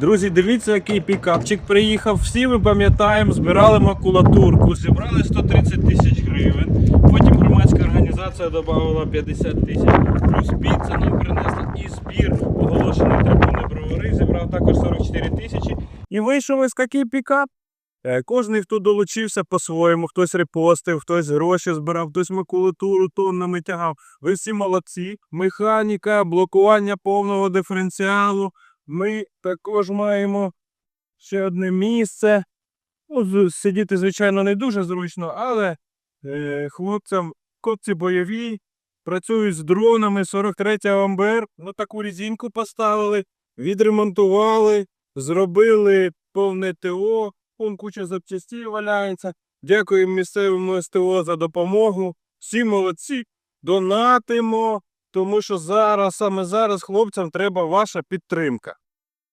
Друзі, дивіться, який пікапчик приїхав. Всі ми пам'ятаємо, збирали макулатурку, зібрали 130 тисяч гривень. Потім громадська організація додала 50 тисяч. Плюс піца нам принесла і збір оголошений трибуни бровари. Зібрав також 44 тисячі. І вийшов ось такий пікап. Е, Кожний, хто долучився по-своєму, хтось репостив, хтось гроші збирав, хтось макулатуру тоннами тягав. Ви всі молодці. Механіка, блокування повного диференціалу. Ми також маємо ще одне місце. Ну, сидіти, звичайно, не дуже зручно, але е, хлопцям, хлопці бойові, працюють з дронами 43 МБР, ну таку резинку поставили, відремонтували, зробили повне ТО, вон куча запчастей валяється. Дякуємо місцевому СТО за допомогу. Всі молодці, донатимо, тому що зараз, саме зараз хлопцям треба ваша підтримка.